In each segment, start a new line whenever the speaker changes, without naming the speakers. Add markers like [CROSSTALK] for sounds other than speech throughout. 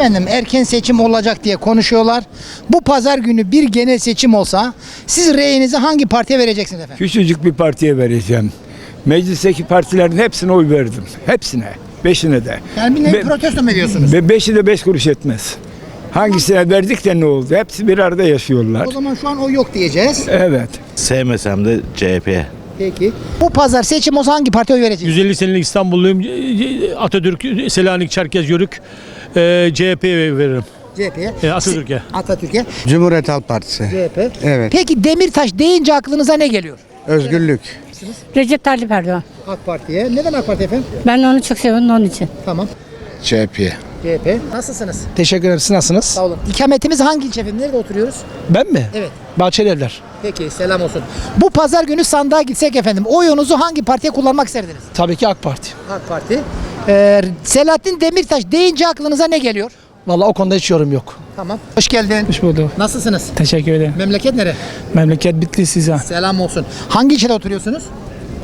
Efendim erken seçim olacak diye konuşuyorlar. Bu pazar günü bir genel seçim olsa siz reyinizi hangi partiye vereceksiniz efendim?
Küçücük bir partiye vereceğim. Meclisteki partilerin hepsine oy verdim. Hepsine. Beşine de.
Yani bir nevi
Be-
protesto mu ediyorsunuz?
Ve beşi de beş kuruş etmez. Hangisine verdik de ne oldu? Hepsi bir arada yaşıyorlar.
O zaman şu an o yok diyeceğiz.
Evet.
Sevmesem de CHP.
Peki. Bu pazar seçim olsa hangi partiye oy vereceksiniz?
150 senelik İstanbulluyum. Atatürk, Selanik, Çerkez, Yörük. E, CHP'ye veririm.
CHP'ye.
E, Atatürk'e.
Atatürk'e.
Cumhuriyet Halk Partisi.
CHP.
Evet.
Peki Demirtaş deyince aklınıza ne geliyor?
Özgürlük.
Recep Tayyip Erdoğan.
AK Parti'ye. Neden AK Parti efendim?
Ben onu çok seviyorum onun için.
Tamam.
CHP.
CHP. Nasılsınız?
Teşekkür ederim. Siz nasılsınız?
Sağ olun. İkametimiz hangi ilçe efendim? Nerede oturuyoruz?
Ben mi?
Evet.
Bahçelievler.
Peki selam olsun. Bu pazar günü sandığa gitsek efendim oyunuzu hangi partiye kullanmak isterdiniz?
Tabii ki AK Parti.
AK Parti. Ee, Selahattin Demirtaş deyince aklınıza ne geliyor?
Vallahi o konuda hiç yorum yok.
Tamam. Hoş geldin.
Hoş bulduk.
Nasılsınız?
Teşekkür ederim.
Memleket nere?
Memleket bitti size.
Selam olsun. Hangi ilçede oturuyorsunuz?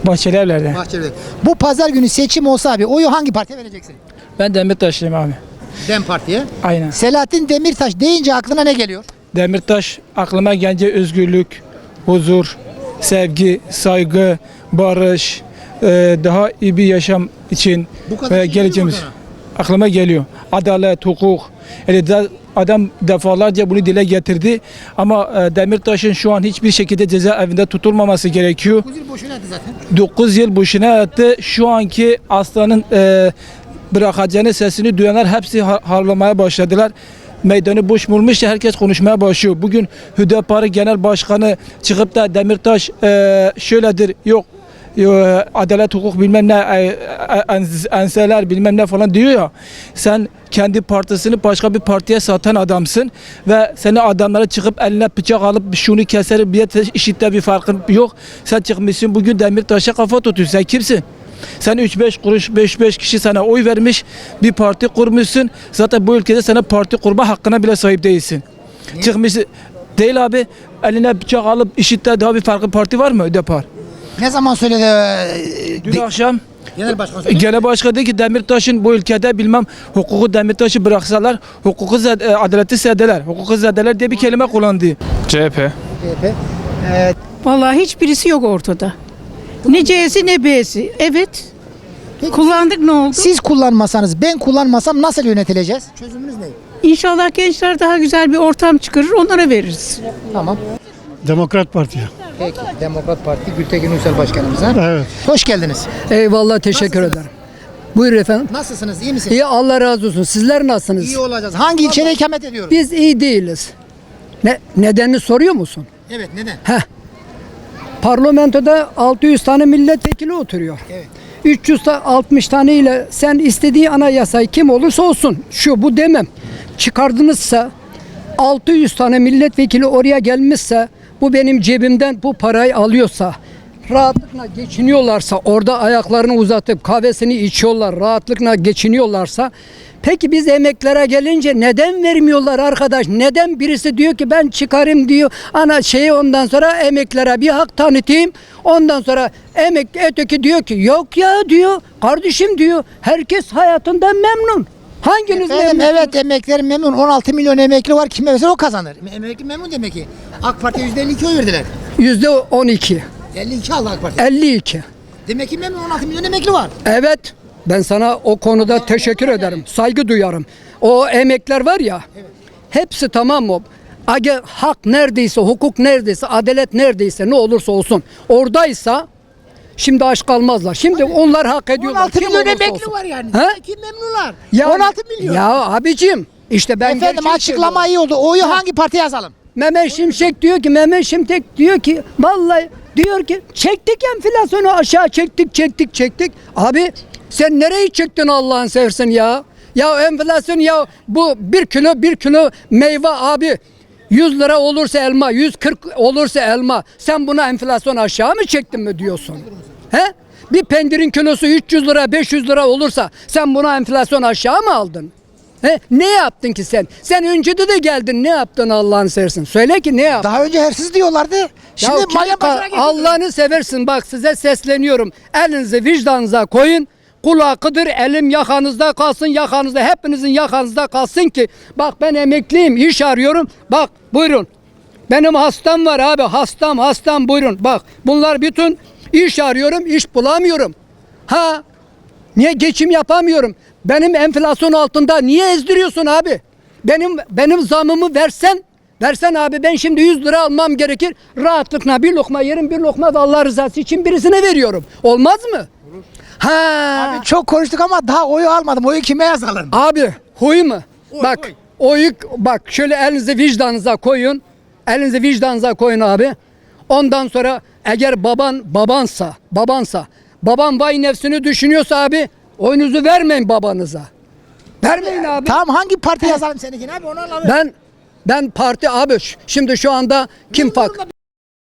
Bahçeli. Bu pazar günü seçim olsa abi oyu hangi partiye vereceksin?
Ben Demirtaşlıyım abi.
Dem Parti'ye.
Aynen.
Selahattin Demirtaş deyince aklına ne geliyor?
Demirtaş aklıma gelince özgürlük, huzur, sevgi, saygı, barış, e, daha iyi bir yaşam için ve
mu
geleceğimiz aklıma geliyor. Adalet, hukuk. Yani da- adam defalarca bunu dile getirdi ama e, Demirtaş'ın şu an hiçbir şekilde cezaevinde tutulmaması gerekiyor.
9 yıl boşuna etti zaten.
9 yıl boşuna yattı. Şu anki aslanın e, bırakacağını sesini duyanlar hepsi ha- harlamaya başladılar. Meydanı boş bulmuş herkes konuşmaya başlıyor. Bugün Hüdapar'ı genel başkanı çıkıp da Demirtaş e, şöyledir yok yo, adalet hukuk bilmem ne e, e, ens- enseler bilmem ne falan diyor ya. Sen kendi partisini başka bir partiye satan adamsın ve seni adamlara çıkıp eline bıçak alıp şunu keser bir işitte bir farkın yok. Sen çıkmışsın bugün Demirtaş'a kafa tutuyorsun. Sen kimsin? Sen 3-5 kuruş 5-5 kişi sana oy vermiş bir parti kurmuşsun. Zaten bu ülkede sana parti kurma hakkına bile sahip değilsin. Çıkmışsın. Değil abi eline bıçak alıp işitte daha bir farklı parti var mı? Ödepar?
Ne zaman söyledi e,
Dün
de-
akşam
genel başkan söyledi?
Gene başka dedi ki Demirtaş'ın bu ülkede bilmem hukuku Demirtaş'ı bıraksalar hukuku zed- e, adaleti zedeler. Hukuku zedeler diye bir kelime kullandı.
CHP.
CHP. Ee,
Vallahi hiçbirisi yok ortada. Ne C'si ne B'si. Evet. Kullandık ne oldu?
siz kullanmasanız ben kullanmasam nasıl yönetileceğiz? Çözümünüz ne?
İnşallah gençler daha güzel bir ortam çıkarır onlara veririz.
Tamam.
Demokrat Parti.
Peki. Demokrat Parti Gültekin Uysal Başkanımıza.
Evet.
Hoş geldiniz.
Eyvallah teşekkür
Nasılsınız?
ederim. Buyur efendim.
Nasılsınız? İyi misiniz?
İyi Allah razı olsun. Sizler nasılsınız?
İyi olacağız. Hangi ilçede ikamet ediyoruz?
Biz iyi değiliz. Ne nedenini soruyor musun?
Evet neden?
Parlamentoda 600 tane milletvekili oturuyor.
Evet.
360 tane ile sen istediği anayasayı kim olursa olsun şu bu demem. Çıkardınızsa 600 tane milletvekili oraya gelmişse bu benim cebimden bu parayı alıyorsa rahatlıkla geçiniyorlarsa orada ayaklarını uzatıp kahvesini içiyorlar rahatlıkla geçiniyorlarsa Peki biz emeklere gelince neden vermiyorlar arkadaş? Neden birisi diyor ki ben çıkarım diyor. Ana şeyi ondan sonra emeklere bir hak tanıtayım. Ondan sonra emek öteki diyor ki yok ya diyor. Kardeşim diyor. Herkes hayatından memnun. Hanginiz
Efendim
memnun?
evet emeklerim memnun. 16 milyon emekli var. Kime verse o kazanır. Emekli memnun demek ki. AK Parti'ye %52 oy verdiler.
Yüzde 12.
52 aldı AK Parti.
52.
Demek ki memnun 16 milyon emekli var.
Evet. Ben sana o konuda teşekkür ederim. Saygı duyarım. O emekler var ya. Hepsi tamam mı? Aga hak neredeyse, hukuk neredeyse, adalet neredeyse ne olursa olsun oradaysa şimdi aç kalmazlar. Şimdi onlar hak ediyorlar.
16
Kim
milyon
olursa
emekli
olsun.
var yani. Demek ki memnunlar.
Ya,
16 milyon.
Ya abicim işte ben
Efendim
gerçeği
açıklama iyi oldu. Oyu hangi partiye yazalım?
Mehmet Şimşek diyor ki Mehmet Şimşek diyor ki vallahi diyor ki çektik enflasyonu aşağı çektik çektik çektik. Abi sen nereyi çektin Allah'ın seversen ya? Ya enflasyon ya bu bir kilo bir kilo meyve abi 100 lira olursa elma 140 olursa elma sen buna enflasyon aşağı mı çektin mi diyorsun? He? Bir pendirin kilosu 300 lira 500 lira olursa sen buna enflasyon aşağı mı aldın? He? Ne yaptın ki sen? Sen öncede de geldin ne yaptın Allah'ını seversin? Söyle ki ne yaptın?
Daha önce hırsız diyorlardı. Şimdi
Ya. Allah'ını seversin bak size sesleniyorum. Elinizi vicdanınıza koyun. Kul hakkıdır. Elim yakanızda kalsın, yakanızda hepinizin yakanızda kalsın ki bak ben emekliyim, iş arıyorum. Bak buyurun. Benim hastam var abi. Hastam, hastam buyurun. Bak bunlar bütün iş arıyorum, iş bulamıyorum. Ha? Niye geçim yapamıyorum? Benim enflasyon altında niye ezdiriyorsun abi? Benim benim zamımı versen Versen abi ben şimdi 100 lira almam gerekir. Rahatlıkla bir lokma yerim bir lokma da Allah rızası için birisine veriyorum. Olmaz mı? Ha.
Çok konuştuk ama daha oyu almadım. Oyu kime yazalım?
Abi huy mu? bak oyu bak şöyle elinizi vicdanınıza koyun. Elinizi vicdanınıza koyun abi. Ondan sonra eğer baban babansa, babansa, baban vay nefsini düşünüyorsa abi oyunuzu vermeyin babanıza. Vermeyin abi.
Tamam hangi parti yazalım seninkine abi onu alalım.
Ben ben parti abi şimdi şu anda kim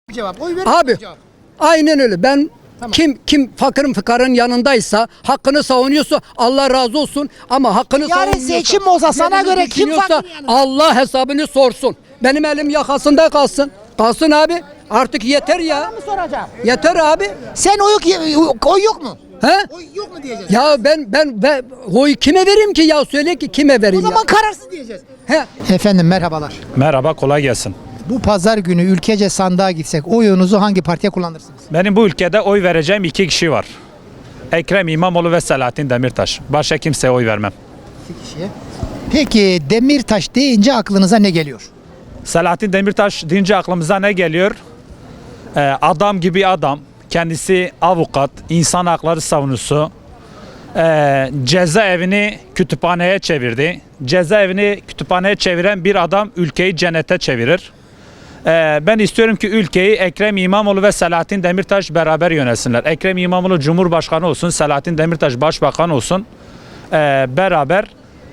Bir cevap. Oy.
Abi
cevap.
aynen öyle. Ben kim kim fakirin fıkarın yanındaysa, hakkını savunuyorsa Allah razı olsun ama hakkını
Yarın
savunuyorsa,
seçim olsa sana göre kim fakirin yanında?
Allah hesabını sorsun. Benim elim yakasında kalsın. Kalsın abi. Artık yeter ya.
mı soracağım?
Yeter abi.
Sen oy yok, oy yok mu?
He?
Oy yok mu diyeceğiz?
Ya ben ben, ben oy kime vereyim ki ya söyle ki kime
o
vereyim ya.
zaman kararsız diyeceğiz.
He.
Efendim merhabalar.
Merhaba, kolay gelsin.
Bu pazar günü ülkece sandığa gitsek oyunuzu hangi partiye kullanırsınız?
Benim bu ülkede oy vereceğim iki kişi var. Ekrem İmamoğlu ve Selahattin Demirtaş. Başka kimseye oy vermem.
İki kişiye. Peki Demirtaş deyince aklınıza ne geliyor?
Selahattin Demirtaş deyince aklımıza ne geliyor? Ee, adam gibi adam. Kendisi avukat, insan hakları savunucusu. Ee, cezaevini kütüphaneye çevirdi. Cezaevini kütüphaneye çeviren bir adam ülkeyi cennete çevirir. Ee, ben istiyorum ki ülkeyi Ekrem İmamoğlu ve Selahattin Demirtaş beraber yönetsinler. Ekrem İmamoğlu Cumhurbaşkanı olsun, Selahattin Demirtaş Başbakan olsun. Ee, beraber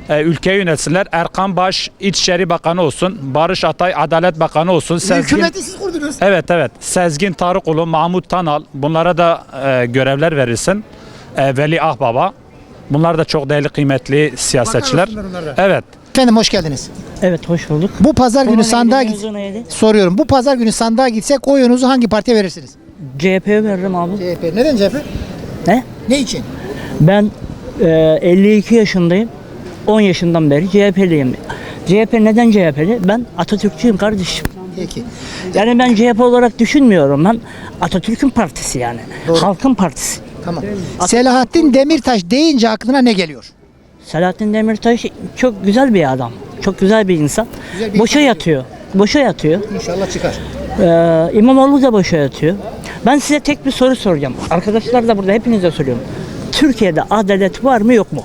e, ülkeyi yönetsinler. Erkan Baş İçişleri Bakanı olsun, Barış Atay Adalet Bakanı olsun. Sezgin,
Hükümeti siz kurdunuz.
Evet evet. Sezgin Tarıkoğlu, Mahmut Tanal bunlara da e, görevler verilsin. E, Veli Ahbaba. Bunlar da çok değerli kıymetli siyasetçiler. Evet.
Efendim hoş geldiniz.
Evet hoş bulduk.
Bu pazar günü
Konu
sandığa git soruyorum. Bu pazar günü sandığa gitsek oyunuzu hangi partiye verirsiniz?
CHP'ye veririm abi.
CHP. Neden CHP?
Ne?
Ne için?
Ben e, 52 yaşındayım. 10 yaşından beri CHP'liyim. CHP neden CHP'li? Ben Atatürkçüyüm kardeşim.
Peki.
Yani ben CHP olarak düşünmüyorum. Ben Atatürk'ün partisi yani. Halkın partisi.
Tamam. Selahattin Demirtaş deyince aklına ne geliyor?
Selahattin Demirtaş çok güzel bir adam. Çok güzel bir insan.
Güzel bir
boşa
insan
yatıyor. Boşa yatıyor.
İnşallah çıkar.
Ee, İmamoğlu da boşa yatıyor. Ben size tek bir soru soracağım. Arkadaşlar da burada hepinize soruyorum. Türkiye'de adalet var mı yok mu?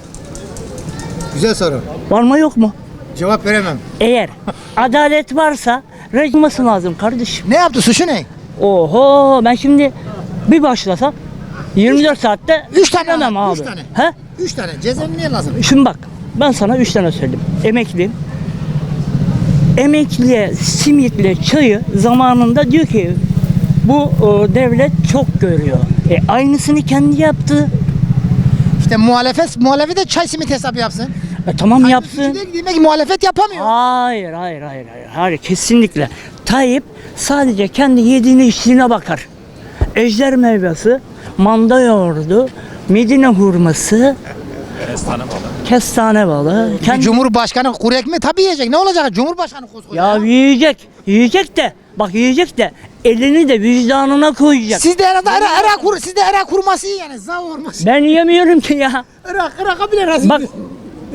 Güzel soru.
Var mı yok mu?
Cevap veremem.
Eğer [LAUGHS] adalet varsa rejim lazım kardeşim.
Ne yaptı? Suçu ne?
Oho ben şimdi bir başlasam 24 saatte
Üç tane
bilemem
abi,
abi.
üç tane.
He?
Üç tane. Ceza niye lazım?
Şimdi bak ben sana 3 tane söyleyeyim. Emekliyim. Emekliye simitle çayı zamanında diyor ki bu e, devlet çok görüyor. E, aynısını kendi yaptı.
İşte muhalefet, muhalefet de çay simit hesabı yapsın.
E, tamam
Suçu
yapsın.
değil, Demek ki muhalefet yapamıyor.
Hayır, hayır, hayır, hayır, hayır, kesinlikle. Tayyip sadece kendi yediğine içtiğine bakar. Ejder meyvesi, manda yoğurdu, Medine hurması, kestane balı. Kendi...
Cumhurbaşkanı kuru ekmeği tabii yiyecek. Ne olacak? Cumhurbaşkanı koskoca.
Ya yiyecek, yiyecek de, bak yiyecek de elini de vicdanına koyacak.
Siz de arada ara, ara kur, siz de ara kurması yiyin yani. Zav olması.
Ben yiyemiyorum ki ya.
Irak, Irak'a bile razı.
Bak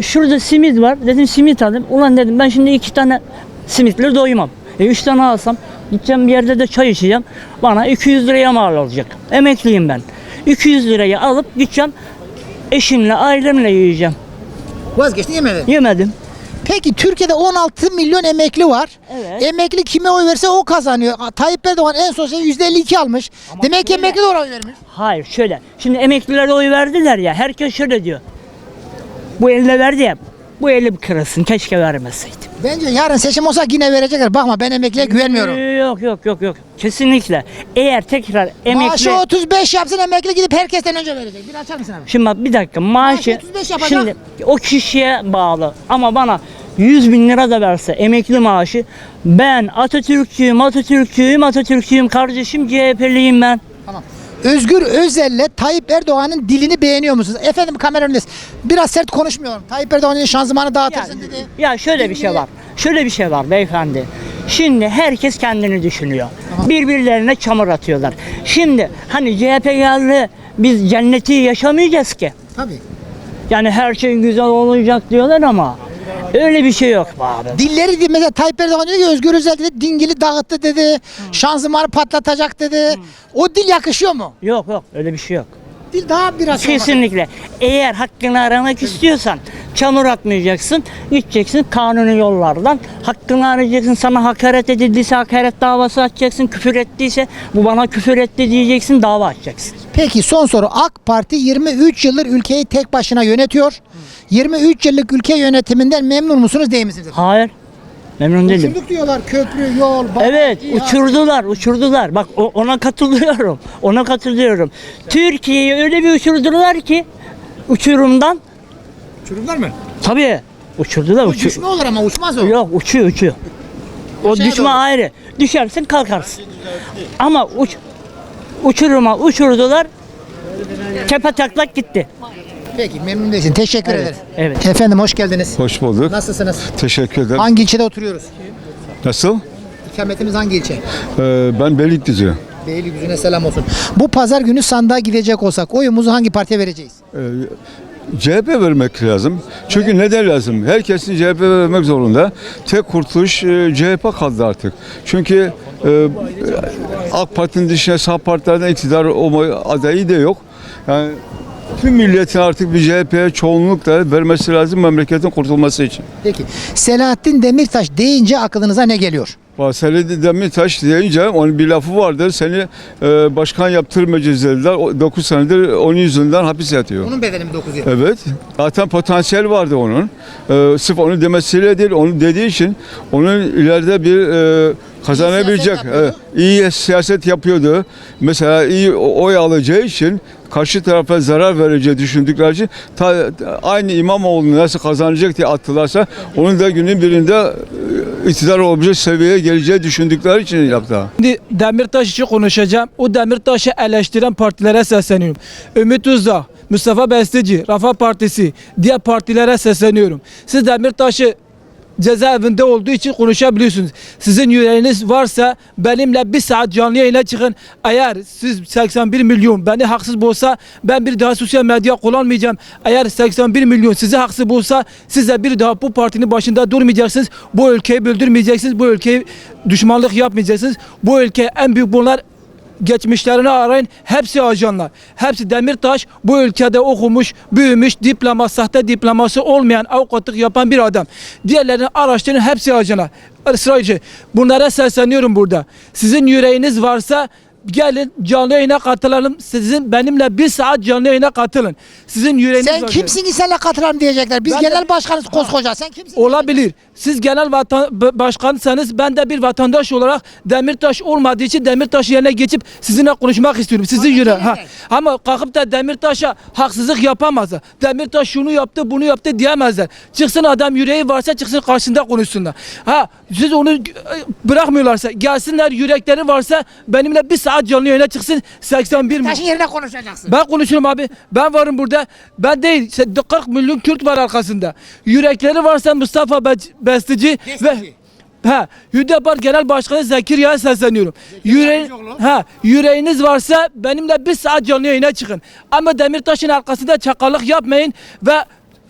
şurada simit var. Dedim simit alayım. Ulan dedim ben şimdi iki tane simitle doymam. E üç tane alsam gideceğim bir yerde de çay içeceğim. Bana 200 liraya mal olacak. Emekliyim ben. 200 lirayı alıp gideceğim. Eşimle, ailemle yiyeceğim.
Vazgeçtin yemedin.
Yemedim.
Peki Türkiye'de 16 milyon emekli var.
Evet.
Emekli kime oy verse o kazanıyor. Tayyip Erdoğan en son şey %52 almış. Demek ki emekli de oy vermiş.
Hayır şöyle. Şimdi emeklilere oy verdiler ya. Herkes şöyle diyor. Bu eline verdi ya. Bu elim kırılsın. Keşke vermeseydim.
Bence yarın seçim olsa yine verecekler. Bakma ben emekliye güvenmiyorum.
Yok yok yok yok. Kesinlikle. Eğer tekrar emekli...
Maaşı 35 yapsın emekli gidip herkesten önce verecek. Bir açar mısın abi?
Şimdi bak bir dakika maaşı
Maaş 35 yapacak.
şimdi o kişiye bağlı ama bana 100 bin lira da verse emekli maaşı ben Atatürkçüyüm Atatürkçüyüm Atatürkçüyüm kardeşim CHP'liyim ben.
Tamam. Özgür Özel'le Tayyip Erdoğan'ın dilini beğeniyor musunuz? Efendim kamera önündeyiz. Biraz sert konuşmuyorum. Tayyip Erdoğan'ın şanzımanı
Ya,
dağıtırsın dedi.
ya şöyle bir şey var. Şöyle bir şey var beyefendi. Şimdi herkes kendini düşünüyor. Birbirlerine çamur atıyorlar. Şimdi hani CHP geldi biz cenneti yaşamayacağız ki.
Tabii.
Yani her şey güzel olacak diyorlar ama öyle bir şey yok be abi.
Dilleri di- mesela Tayyip Erdoğan dedi ki Özgür Özel dedi dingili dağıttı dedi. Şanzımanı patlatacak dedi. O dil yakışıyor mu?
Yok yok öyle bir şey yok.
Dil daha biraz
Kesinlikle. Eğer hakkını aramak istiyorsan çamur atmayacaksın. Gideceksin kanuni yollardan. Hakkını arayacaksın. Sana hakaret edildiyse hakaret davası açacaksın. Küfür ettiyse bu bana küfür etti diyeceksin. Dava açacaksın.
Peki son soru. AK Parti 23 yıldır ülkeyi tek başına yönetiyor. 23 yıllık ülke yönetiminden memnun musunuz değil misiniz?
Hayır. Memnun değilim.
Uçurduk diyorlar köprü, yol, baraj,
Evet
İHA.
uçurdular uçurdular. Bak o- ona katılıyorum. Ona katılıyorum. Türkiye'yi öyle bir uçurdular ki uçurumdan.
Uçurumlar mı?
Tabii uçurdular.
O
Uçur.
düşme olur ama uçmaz o.
Yok uçuyor uçuyor. O
Aşağıya
düşme
doğru.
ayrı. Düşersin kalkarsın. Ama uç, uçuruma uçurdular. Tepe taklak gitti.
Peki memnun değilsin. Teşekkür
Evet,
ederim.
evet.
Efendim hoş geldiniz.
Hoş bulduk.
Nasılsınız?
Teşekkür ederim.
Hangi ilçede oturuyoruz?
Nasıl?
İkametimiz hangi ilçe?
Ee, ben Beylikdüzü.
Beylikdüzü'ne selam olsun. Bu pazar günü sandığa gidecek olsak oyumuzu hangi partiye vereceğiz?
Ee, CHP vermek lazım. Çünkü neden lazım? Herkesin CHP vermek zorunda. Tek kurtuluş e, CHP kaldı artık. Çünkü e, AK Parti'nin dışında sağ partilerden iktidar olma adayı da yok. Yani tüm milletin artık bir CHP'ye çoğunlukla vermesi lazım memleketin kurtulması için.
Peki. Selahattin Demirtaş deyince aklınıza ne geliyor?
Bahseli Demirtaş deyince onun bir lafı vardır. Seni e, başkan yaptırmayacağız dediler. 9 senedir onun yüzünden hapis yatıyor.
Onun bedeli mi 9 yıl?
Evet. Zaten potansiyel vardı onun. Ee, sırf onu demesiyle değil, onu dediği için onun ileride bir e, kazanabilecek,
siyaset yapıyordu.
e, iyi siyaset yapıyordu. Mesela iyi oy alacağı için karşı tarafa zarar vereceği düşündükleri için ta, aynı İmamoğlu nasıl kazanacak diye attılarsa onun da günün birinde e, iktidar olabilecek seviyeye geleceği düşündükleri için yaptı.
Şimdi Demirtaş için konuşacağım. O Demirtaş'ı eleştiren partilere sesleniyorum. Ümit Özdağ, Mustafa Besteci, Rafa Partisi, diğer partilere sesleniyorum. Siz Demirtaş'ı cezaevinde olduğu için konuşabiliyorsunuz. Sizin yüreğiniz varsa benimle bir saat canlı yayına çıkın. Eğer siz 81 milyon beni haksız bulsa ben bir daha sosyal medya kullanmayacağım. Eğer 81 milyon sizi haksız bulsa siz de bir daha bu partinin başında durmayacaksınız. Bu ülkeyi böldürmeyeceksiniz. Bu ülkeyi düşmanlık yapmayacaksınız. Bu ülke en büyük bunlar geçmişlerini arayın. Hepsi ajanlar. Hepsi Demirtaş bu ülkede okumuş, büyümüş, diploma, sahte diploması olmayan avukatlık yapan bir adam. Diğerlerini araştırın hepsi ajanlar. Sırayıcı. Bunlara sesleniyorum burada. Sizin yüreğiniz varsa gelin canlı yayına katılalım. Sizin benimle bir saat canlı yayına katılın. Sizin yüreğiniz
Sen kimsin ki seninle katılalım diyecekler. Biz
Ben de-
genel başkanız koskoca. Sen kimsin?
Olabilir. Siz genel vatan, b- başkansanız ben de bir vatandaş olarak Demirtaş olmadığı için Demirtaş yerine geçip sizinle konuşmak istiyorum. Sizin yüre. Ha. Ama kalkıp da Demirtaş'a haksızlık yapamazlar. Demirtaş şunu yaptı, bunu yaptı diyemezler. Çıksın adam yüreği varsa çıksın karşısında konuşsunlar. Ha siz onu e, bırakmıyorlarsa gelsinler yürekleri varsa benimle bir saat canlı yayına çıksın 81 milyon.
Taşın yerine konuşacaksın.
Ben konuşurum abi. Ben varım burada. Ben değil. Se- 40 milyon Kürt var arkasında. Yürekleri varsa Mustafa Be- Besteci ve Ha, Hüdapar Genel Başkanı Zekeriya'ya sesleniyorum. Yüre ha, yüreğiniz varsa benimle bir saat canlı yayına çıkın. Ama Demirtaş'ın arkasında çakallık yapmayın ve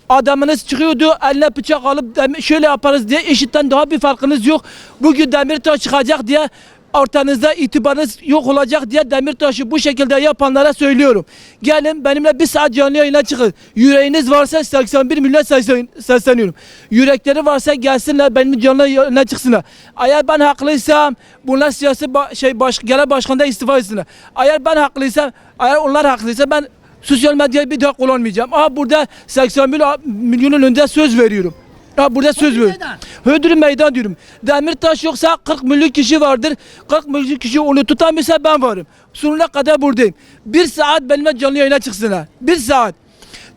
adamınız çıkıyordu eline bıçak alıp şöyle yaparız diye eşitten daha bir farkınız yok. Bugün Demirtaş çıkacak diye ortanızda itibarınız yok olacak diye Demirtaş'ı bu şekilde yapanlara söylüyorum. Gelin benimle bir saat canlı yayına çıkın. Yüreğiniz varsa 81 milyon seslen- sesleniyorum. Yürekleri varsa gelsinler benim canlı yayına çıksınlar. Eğer ben haklıysam bunlar siyasi ba- şey baş genel başkanda istifa etsinler. Eğer ben haklıysam, eğer onlar haklıysa ben sosyal medyayı bir daha kullanmayacağım. Aha burada 81 milyonun önünde söz veriyorum. Ha burada söz veriyorum. Hödür meydan diyorum. Demirtaş yoksa 40 milyon kişi vardır. 40 milyon kişi onu tutamıyorsa ben varım. Sonuna kadar buradayım. Bir saat benimle canlı yayına çıksınlar. Bir saat.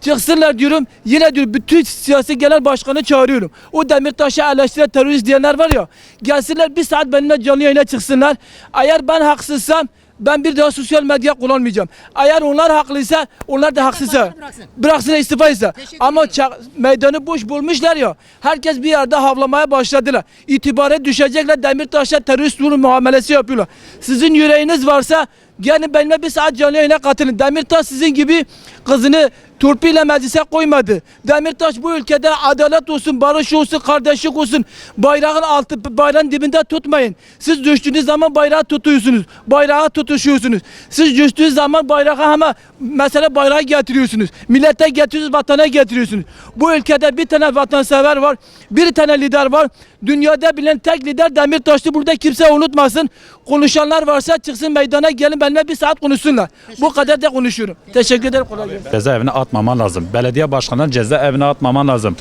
Çıksınlar diyorum. Yine diyorum bütün siyasi genel başkanı çağırıyorum. O Demirtaş'a eleştiren terörist diyenler var ya. Gelsinler bir saat benimle canlı yayına çıksınlar. Eğer ben haksızsam ben bir daha sosyal medya kullanmayacağım. Eğer onlar haklıysa onlar da haksızsa
bıraksın.
bıraksın istifa etse. Ama ça- meydanı boş bulmuşlar ya. Herkes bir yerde havlamaya başladılar. İtibare düşecekler Demirtaş'a terörist vurun muamelesi yapıyorlar. Sizin yüreğiniz varsa gelin benimle bir saat canlı yayına katılın. Demirtaş sizin gibi kızını turpiyle meclise koymadı. Demirtaş bu ülkede adalet olsun, barış olsun, kardeşlik olsun. Bayrağın altı, bayrağın dibinde tutmayın. Siz düştüğünüz zaman bayrağı tutuyorsunuz. Bayrağa tutuşuyorsunuz. Siz düştüğünüz zaman bayrağı ama mesela bayrağı getiriyorsunuz. Millete getiriyorsunuz, vatana getiriyorsunuz. Bu ülkede bir tane vatansever var, bir tane lider var. Dünyada bilen tek lider Demirtaş'tı. Burada kimse unutmasın. Konuşanlar varsa çıksın meydana gelin benimle bir saat konuşsunlar. Bu kadar da konuşuyorum. Teşekkür ederim. Kolay.
Cezaevine atmaman lazım. Belediye başkanlarını cezaevine atmaman lazım.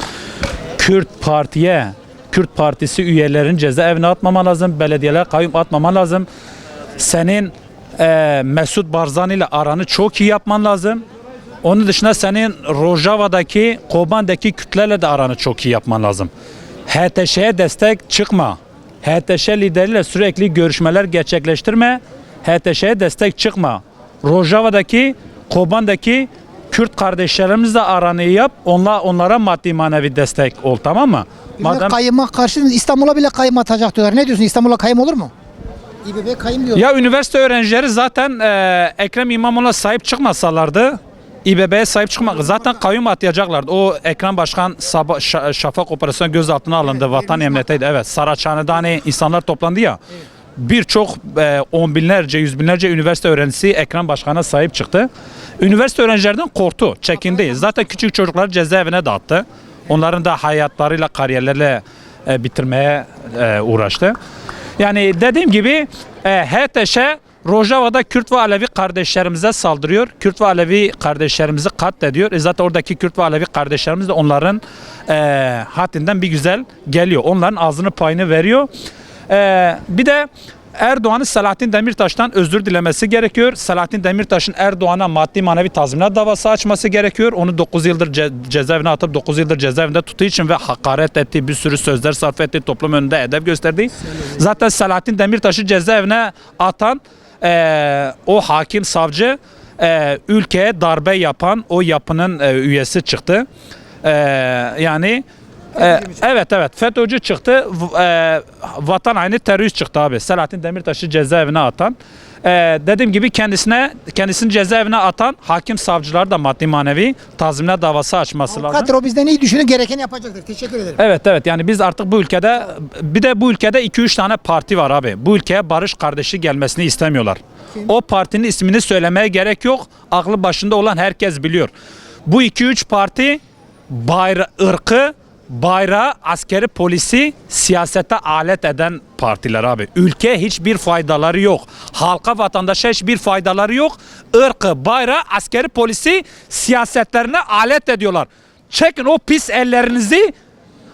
Kürt partiye, Kürt partisi üyelerini cezaevine atmaman lazım. Belediyeler kayyum atmaman lazım. Senin eee Mesut Barzani ile aranı çok iyi yapman lazım. Onun dışında senin Rojava'daki, Koban'daki Kürtlerle de aranı çok iyi yapman lazım. HTŞ'ye destek çıkma. HTŞ lideriyle sürekli görüşmeler gerçekleştirme. HTŞ'ye destek çıkma. Rojava'daki, Koban'daki Kürt kardeşlerimizle aranı yap. Onlar, onlara maddi manevi destek ol tamam mı?
Madem... Kayıma karşı İstanbul'a bile kayım atacak diyorlar. Ne diyorsun İstanbul'a kayım olur mu? İBB kayım diyor.
Ya üniversite öğrencileri zaten e, Ekrem İmamoğlu'na sahip çıkmasalardı İBB'ye sahip çıkmak zaten kayyum atayacaklardı. O Ekrem Başkan Sabah, Şa- Şafak operasyonu gözaltına alındı. Vatan emniyetiydi. Evet. Saraçhane'de hani insanlar toplandı ya. Birçok e, on binlerce, yüz binlerce üniversite öğrencisi Ekrem Başkan'a sahip çıktı. Üniversite öğrencilerden korktu, çekindi. Zaten küçük çocukları cezaevine dağıttı. Onların da hayatlarıyla, kariyerleriyle e, bitirmeye e, uğraştı. Yani dediğim gibi e, HTŞ Rojava'da Kürt ve Alevi kardeşlerimize saldırıyor. Kürt ve Alevi kardeşlerimizi katlediyor. E zaten oradaki Kürt ve Alevi kardeşlerimiz de onların e, haddinden bir güzel geliyor. Onların ağzını payını veriyor. E, bir de Erdoğan'ın Selahattin Demirtaş'tan özür dilemesi gerekiyor. Selahattin Demirtaş'ın Erdoğan'a maddi manevi tazminat davası açması gerekiyor. Onu 9 yıldır ce- cezaevine atıp 9 yıldır cezaevinde tuttuğu için ve hakaret ettiği bir sürü sözler sarf ettiği toplum önünde edep gösterdiği. Zaten Selahattin Demirtaş'ı cezaevine atan eee, o hakim savcı eee, ülkeye darbe yapan o yapının eee, üyesi çıktı. Eee, yani ee, evet evet FETÖ'cü çıktı. E, vatan haini terörist çıktı abi. Selahattin Demirtaş'ı cezaevine atan. Ee, dediğim gibi kendisine kendisini cezaevine atan hakim savcılar da maddi manevi tazminat davası açması lazım.
Avukat o bizden iyi düşünür gerekeni yapacaktır. Teşekkür ederim.
Evet evet yani biz artık bu ülkede bir de bu ülkede 2-3 tane parti var abi. Bu ülkeye barış kardeşi gelmesini istemiyorlar. O partinin ismini söylemeye gerek yok. Aklı başında olan herkes biliyor. Bu 2-3 parti bayra ırkı, bayrağı, askeri polisi siyasete alet eden partiler abi. Ülkeye hiçbir faydaları yok. Halka vatandaşa hiçbir faydaları yok. Irkı, bayrağı, askeri polisi siyasetlerine alet ediyorlar. Çekin o pis ellerinizi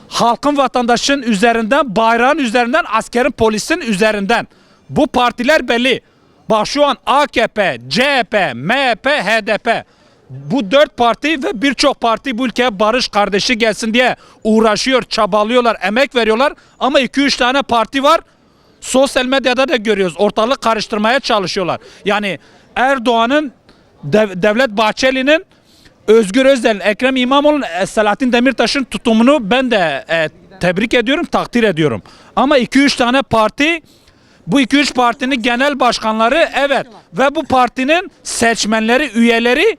halkın vatandaşın üzerinden, bayrağın üzerinden, askerin polisin üzerinden. Bu partiler belli. Bak şu an AKP, CHP, MHP, HDP. Bu dört parti ve birçok parti bu ülkeye barış kardeşi gelsin diye uğraşıyor, çabalıyorlar, emek veriyorlar. Ama 2-3 tane parti var. Sosyal medyada da görüyoruz. Ortalık karıştırmaya çalışıyorlar. Yani Erdoğan'ın, Dev- Devlet Bahçeli'nin Özgür Özel'in, Ekrem İmamoğlu'nun, e, Selahattin Demirtaş'ın tutumunu ben de e, tebrik ediyorum, takdir ediyorum. Ama 2-3 tane parti, bu 2-3 partinin genel başkanları evet ve bu partinin seçmenleri, üyeleri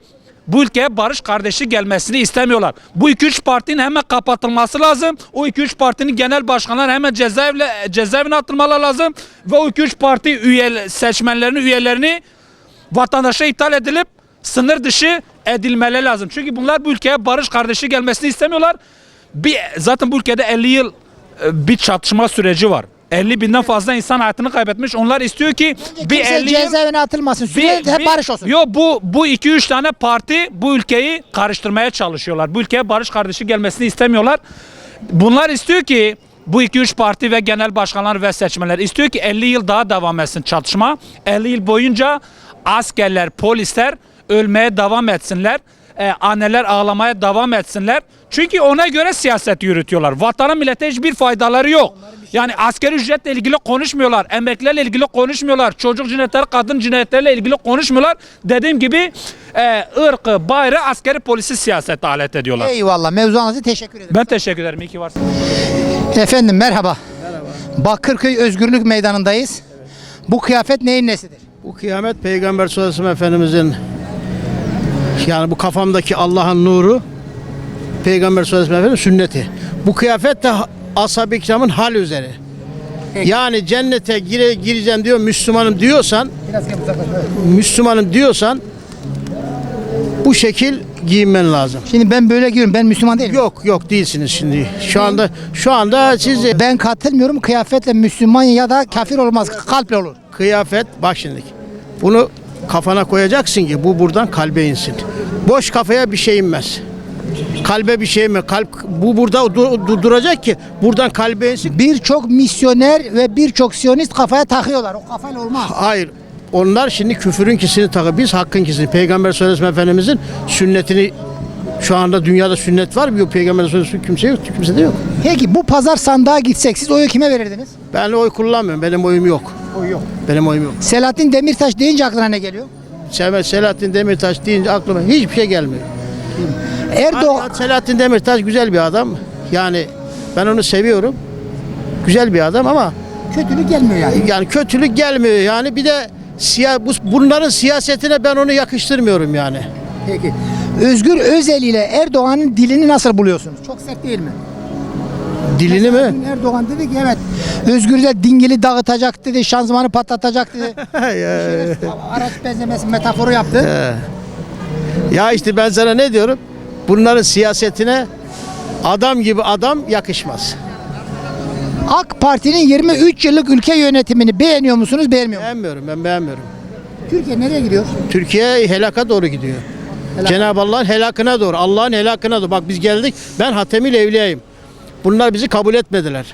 bu ülkeye barış kardeşi gelmesini istemiyorlar. Bu 2-3 partinin hemen kapatılması lazım. O 2-3 partinin genel başkanları hemen cezaevle, cezaevine atılmaları lazım. Ve o 2-3 parti üye, seçmenlerini, üyelerini vatandaşa ithal edilip sınır dışı edilmeleri lazım. Çünkü bunlar bu ülkeye barış kardeşi gelmesini istemiyorlar. Bir, zaten bu ülkede 50 yıl e, bir çatışma süreci var. 50 binden fazla insan hayatını kaybetmiş. Onlar istiyor ki bir
Kimse
50 yıl
cezaevine atılmasın. Süre hep barış olsun.
Yo bu bu 2 3 tane parti bu ülkeyi karıştırmaya çalışıyorlar. Bu ülkeye barış kardeşi gelmesini istemiyorlar. Bunlar istiyor ki bu 2-3 parti ve genel başkanlar ve seçmenler istiyor ki 50 yıl daha devam etsin çatışma. 50 yıl boyunca askerler, polisler ölmeye devam etsinler. E, anneler ağlamaya devam etsinler. Çünkü ona göre siyaset yürütüyorlar. Vatana millete hiçbir faydaları yok. Yani askeri ücretle ilgili konuşmuyorlar. Emeklilerle ilgili konuşmuyorlar. Çocuk cinayetleri, kadın cinayetleriyle ilgili konuşmuyorlar. Dediğim gibi e, ırkı, bayrağı, askeri polisi siyaset alet ediyorlar.
Eyvallah mevzuanızı teşekkür ederim.
Ben teşekkür ederim. İyi ki varsın.
Efendim merhaba. Merhaba. Bakırköy Özgürlük Meydanı'ndayız. Bu kıyafet neyin nesidir?
Bu kıyamet Peygamber sallallahu aleyhi ve sellem Efendimizin yani bu kafamdaki Allah'ın nuru Peygamber sallallahu aleyhi ve sellem sünneti. Bu kıyafet de ashab-ı kiramın hal üzeri. Yani cennete gire, gireceğim diyor Müslümanım diyorsan Müslümanım diyorsan bu şekil giyinmen lazım.
Şimdi ben böyle giyiyorum. Ben Müslüman değilim.
Yok yok değilsiniz şimdi. Şu anda şu anda siz
Ben katılmıyorum. Kıyafetle Müslüman ya da kafir olmaz. Kalple olur.
kıyafet bak şimdi. Bunu kafana koyacaksın ki bu buradan kalbe insin. Boş kafaya bir şey inmez. Kalbe bir şey mi? Kalp bu burada du- du- duracak ki buradan kalbe insin.
Birçok misyoner ve birçok siyonist kafaya takıyorlar. O kafayla olmaz.
Hayır. Onlar şimdi küfürünkisini takıyor. Biz hakkınkisini. Peygamber sallallahu aleyhi ve Efendimizin sünnetini şu anda dünyada sünnet var mı? Yok. Peygamber sellem kimse yok. Kimse de yok.
Peki bu pazar sandığa gitsek siz oyu kime verirdiniz?
Ben oy kullanmıyorum. Benim oyum yok.
Oy yok.
Benim oyum yok.
Selahattin Demirtaş deyince aklına ne geliyor?
Semet Selahattin Demirtaş deyince aklıma hiçbir şey gelmiyor.
Erdoğan
Selahattin Demirtaş güzel bir adam. Yani ben onu seviyorum. Güzel bir adam ama
kötülük gelmiyor yani.
yani kötülük gelmiyor yani bir de siya, bu, bunların siyasetine ben onu yakıştırmıyorum yani.
Peki. Özgür Özel ile Erdoğan'ın dilini nasıl buluyorsunuz? Çok sert değil mi?
Dilini mi?
Dün Erdoğan dedi ki evet Özgür de dingili dağıtacak dedi, şanzımanı patlatacak dedi. [LAUGHS] Şöyle araç benzemesi metaforu yaptı.
ya işte ben sana ne diyorum? Bunların siyasetine adam gibi adam yakışmaz.
AK Parti'nin 23 yıllık ülke yönetimini beğeniyor musunuz, beğenmiyor musunuz?
Beğenmiyorum ben beğenmiyorum.
Türkiye nereye gidiyor?
Türkiye helaka doğru gidiyor. Cenab-ı Allah'ın helakına doğru. Allah'ın helakına doğru. Bak biz geldik. Ben Hatemil Evliya'yım. Bunlar bizi kabul etmediler.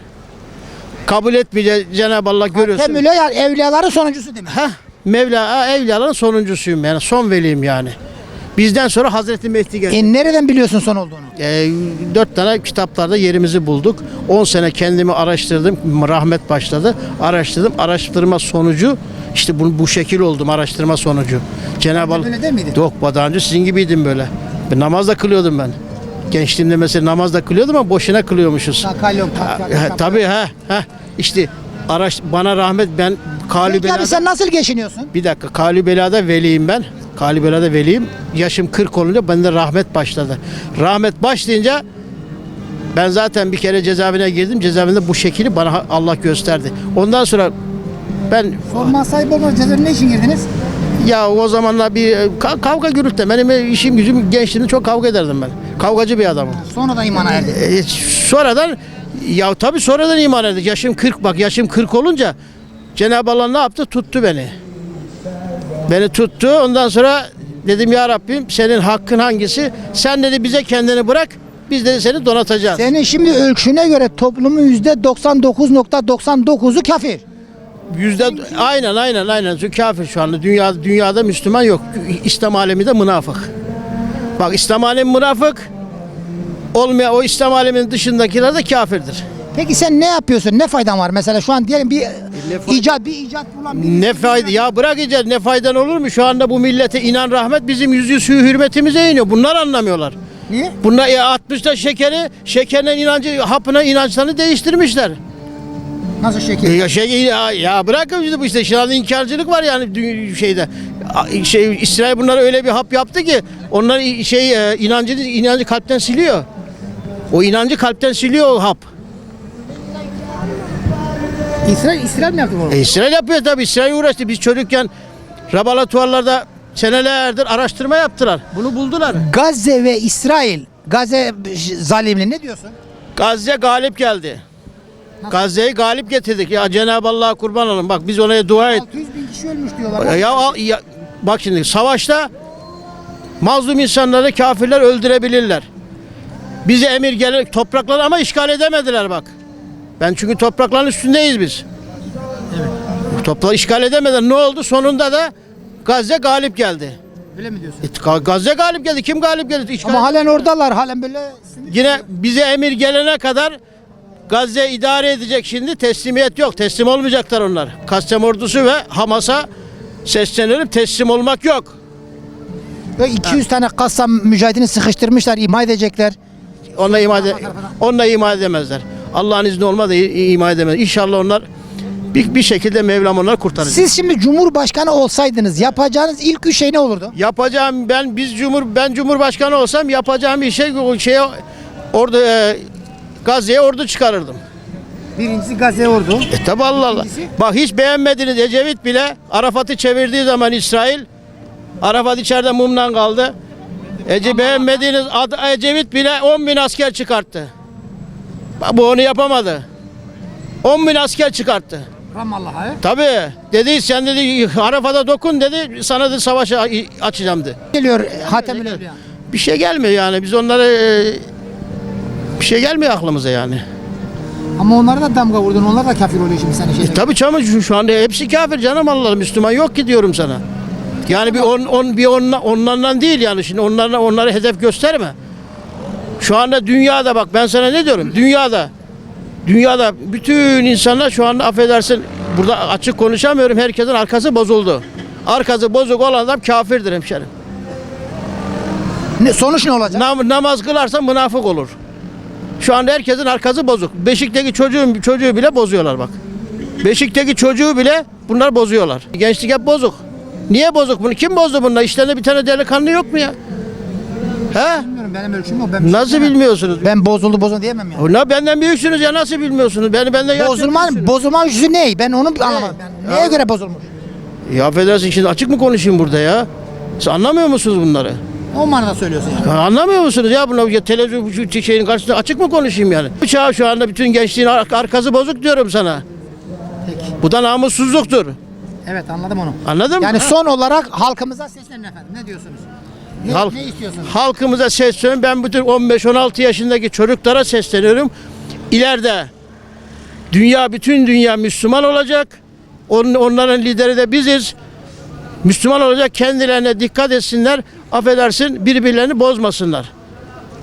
Kabul etmeyecek Cenab-ı Allah görüyorsun.
Temüle yani evliyaların sonuncusu demek.
Heh, Mevla evliyaların sonuncusuyum yani. Son veliyim yani. Bizden sonra Hazreti Mehdi geldi.
E nereden biliyorsun son olduğunu?
E, dört tane kitaplarda yerimizi bulduk. 10 sene kendimi araştırdım. Rahmet başladı. Araştırdım. Araştırma sonucu işte bu, bu şekil oldum araştırma sonucu. Cenab-ı Allah
Böyle değil miydi?
Yok daha önce sizin gibiydim böyle. Ben namaz da kılıyordum ben. Gençliğimde mesela namaz da kılıyordum ama boşuna kılıyormuşuz.
Sakalyon,
tabii ha ha işte araş bana rahmet ben Kalü
Peki abi
Bela'da
sen nasıl geçiniyorsun?
bir dakika Kalü Bela'da veliyim ben. Kalü Bela'da veliyim. Yaşım 40 olunca bende rahmet başladı. Rahmet başlayınca ben zaten bir kere cezaevine girdim. Cezaevinde bu şekli bana Allah gösterdi. Ondan sonra ben
Forma sahibi olmanız cezaevine ne için girdiniz?
ya o zamanlar bir e, ka- kavga gürültü. Benim işim gücüm gençliğimde çok kavga ederdim ben. Kavgacı bir adamım.
Sonradan imana erdi.
E, sonradan ya tabii sonradan iman ettik. Yaşım 40 bak yaşım 40 olunca Cenab-ı Allah ne yaptı? Tuttu beni. Beni tuttu. Ondan sonra dedim ya Rabbim senin hakkın hangisi? Sen dedi bize kendini bırak. Biz dedi seni donatacağız.
Senin şimdi ölçüne göre toplumun %99.99'u kafir.
Yüzde aynen aynen aynen. Çünkü kafir şu anda. Dünya, dünyada Müslüman yok. İslam alemi de münafık. Bak İslam alemi münafık. Olmayan o İslam aleminin dışındakiler de kafirdir.
Peki sen ne yapıyorsun? Ne faydan var? Mesela şu an diyelim bir icat bir icat bulan bir
Ne fayda ya bırak icat ne faydan olur mu? Şu anda bu millete inan rahmet bizim yüzü suyu hürmetimize iniyor. Bunlar anlamıyorlar.
Niye?
Bunlar e, 60'ta şekeri, şekerine inancı, hapına inançlarını değiştirmişler.
Nasıl şekil?
ya, şey, ya, ya bırakın işte bu işte şu anda inkarcılık var yani dü- şeyde. Şey İsrail bunlara öyle bir hap yaptı ki onlar i- şey e, inancı inancı kalpten siliyor. O inancı kalpten siliyor o hap.
İsrail, İsrail mi yaptı bunu?
E, İsrail yapıyor tabii. İsrail uğraştı. Biz çocukken laboratuvarlarda senelerdir araştırma yaptılar. Bunu buldular.
Gazze ve İsrail Gazze zalimliği ne diyorsun?
Gazze galip geldi. Gazze'yi galip getirdik. Ya Cenab-ı Allah'a kurban olun. Bak biz ona dua et.
600 bin kişi ölmüş diyorlar.
Ya, al- ya- bak şimdi savaşta mazlum insanları kafirler öldürebilirler. Bize emir gelir toprakları ama işgal edemediler bak. Ben çünkü toprakların üstündeyiz biz. Evet. Toprağı işgal edemediler. Ne oldu? Sonunda da Gazze galip geldi.
Öyle mi diyorsun?
E, Ga- Gazze galip geldi. Kim galip geldi? İşgal-
Ama halen oradalar. Halen böyle
Yine bize emir gelene kadar Gazze idare edecek şimdi teslimiyet yok. Teslim olmayacaklar onlar. Kassam ordusu ve Hamas'a seslenirim teslim olmak yok.
Böyle 200 tane Kassam mücahidini sıkıştırmışlar, imha edecekler.
Onunla ima, ede- onunla ima edemezler. Allah'ın izni olmadı i- ima edemez. İnşallah onlar bir, bir şekilde Mevlam onları kurtaracak.
Siz şimdi Cumhurbaşkanı olsaydınız yapacağınız ilk üç şey ne olurdu?
Yapacağım ben biz cumhur ben cumhurbaşkanı olsam yapacağım bir şey o şeye orada e, Gazze'ye ordu çıkarırdım.
Birincisi Gazze ordu.
E tabi Allah Allah. Bak hiç beğenmediniz Ecevit bile Arafat'ı çevirdiği zaman İsrail Arafat içeride mumdan kaldı. Ece beğenmediğiniz Ad- Ecevit bile 10 bin asker çıkarttı. Bak Bu onu yapamadı. 10 bin asker çıkarttı.
Ramallah'a.
Tabi dedi sen dedi Arafat'a dokun dedi sana da savaşı açacağım dedi.
Geliyor Hatemül Evliya.
Bir şey gelmiyor yani biz onları e, bir şey gelmiyor aklımıza yani.
Ama onlara da damga vurdun. Onlar da kafir oluyor şimdi senin şeyler.
E tabii canım şu, şu anda hepsi kafir canım Allah Müslüman yok ki diyorum sana. Yani bir on, on bir onla, onlardan değil yani şimdi onlarla onları hedef gösterme. Şu anda dünyada bak ben sana ne diyorum? Dünyada dünyada bütün insanlar şu anda affedersin burada açık konuşamıyorum herkesin arkası bozuldu. Arkası bozuk olan adam kafirdir hemşerim.
Ne, sonuç ne olacak?
Nam- namaz kılarsa münafık olur. Şu anda herkesin arkası bozuk. Beşikteki çocuğun çocuğu bile bozuyorlar bak. Beşikteki çocuğu bile bunlar bozuyorlar. Gençlik hep bozuk. Niye bozuk bunu? Kim bozdu bunlar? İşlerinde bir tane delikanlı yok mu ya? He?
Bilmiyorum benim ölçüm yok. Ben şey
Nasıl bilmiyorsunuz?
Ben bozuldu bozuldu diyemem ya.
Ne benden büyüksünüz ya nasıl bilmiyorsunuz? Beni benden yaşça
Bozulma,
büyüksünüz.
bozulma yüzü ne? Ben onu anlamadım. Yani neye göre bozulmuş?
Ya affedersin şimdi açık mı konuşayım burada ya? Siz anlamıyor musunuz bunları?
O manada söylüyorsun yani.
Ya Anlamıyor musunuz ya bunu ya televizyon şu şeyin karşısında açık mı konuşayım yani? Bu çağ şu anda bütün gençliğin ar- arkası bozuk diyorum sana.
Peki.
Bu da namussuzluktur.
Evet anladım onu.
Anladın mı?
Yani son olarak halkımıza seslenin efendim. Ne diyorsunuz? Ne,
Halk-
ne istiyorsunuz?
Halkımıza sesleniyorum. Ben bütün 15-16 yaşındaki çocuklara sesleniyorum. İleride dünya bütün dünya Müslüman olacak. On- onların lideri de biziz. Müslüman olacak. Kendilerine dikkat etsinler. Affedersin birbirlerini bozmasınlar.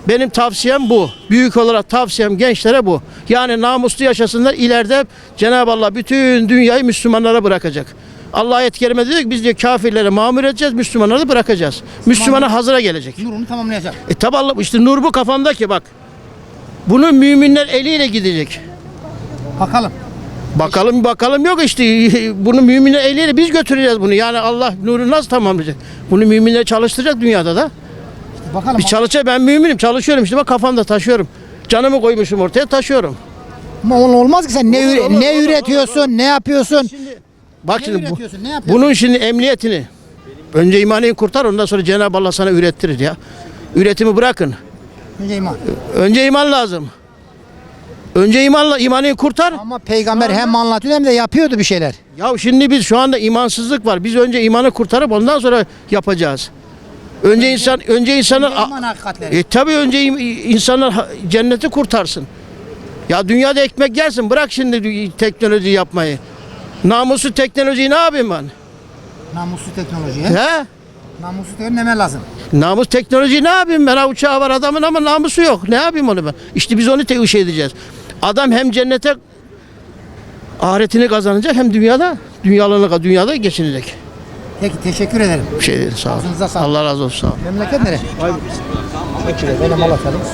Benim tavsiyem bu. Büyük olarak tavsiyem gençlere bu. Yani namuslu yaşasınlar. İleride Cenab-ı Allah bütün dünyayı Müslümanlara bırakacak. Allah ayet-i kerime dedi ki biz diyor kafirlere mamur edeceğiz, Müslümanları da bırakacağız. Müslümana hazıra gelecek.
Nurunu tamamlayacak.
E tabi Allah işte nur bu kafamdaki bak. Bunu müminler eliyle gidecek.
Bakalım.
Bakalım bakalım yok işte [LAUGHS] bunu müminler eliyle biz götüreceğiz bunu. Yani Allah nuru nasıl tamamlayacak? Bunu müminler çalıştıracak dünyada da.
Bakalım.
Biz çalışacak ben müminim çalışıyorum işte bak kafamda taşıyorum. Canımı koymuşum ortaya taşıyorum.
Ama ol- olmaz ki sen ne,
Olur,
üre-
olur,
ne
olur,
üretiyorsun, ne yapıyorsun?
Bak
Ne
şimdi bu,
üretiyorsun, ne
bunun şimdi emniyetini önce imanını kurtar ondan sonra Cenab-ı Allah sana ürettirir ya. Üretimi bırakın.
Önce iman.
Önce iman lazım. Önce imanla imanı kurtar.
Ama peygamber hem anlatıyor hem de yapıyordu bir şeyler.
Ya şimdi biz şu anda imansızlık var. Biz önce imanı kurtarıp ondan sonra yapacağız. Önce insan önce
Önce iman hakikatleri.
e, tabii önce im- insanlar ha- cenneti kurtarsın. Ya dünyada ekmek yersin. Bırak şimdi dü- teknoloji yapmayı. Namusu teknolojiyi ne yapayım ben?
Namuslu teknolojiye.
He?
Namuslu teknoloji neme lazım?
Namus teknolojiyi ne yapayım ben? Ha uçağı var adamın ama namusu yok. Ne yapayım onu ben? İşte biz onu te- şey edeceğiz. Adam hem cennete ahiretini kazanacak hem dünyada dünyalığını dünyada geçinecek.
Peki teşekkür ederim.
Bir şey değil sağ ol.
Ağzınıza sağlık.
Allah razı olsun sağ ol.
Memleket nere? Benim Malatya'lıyım.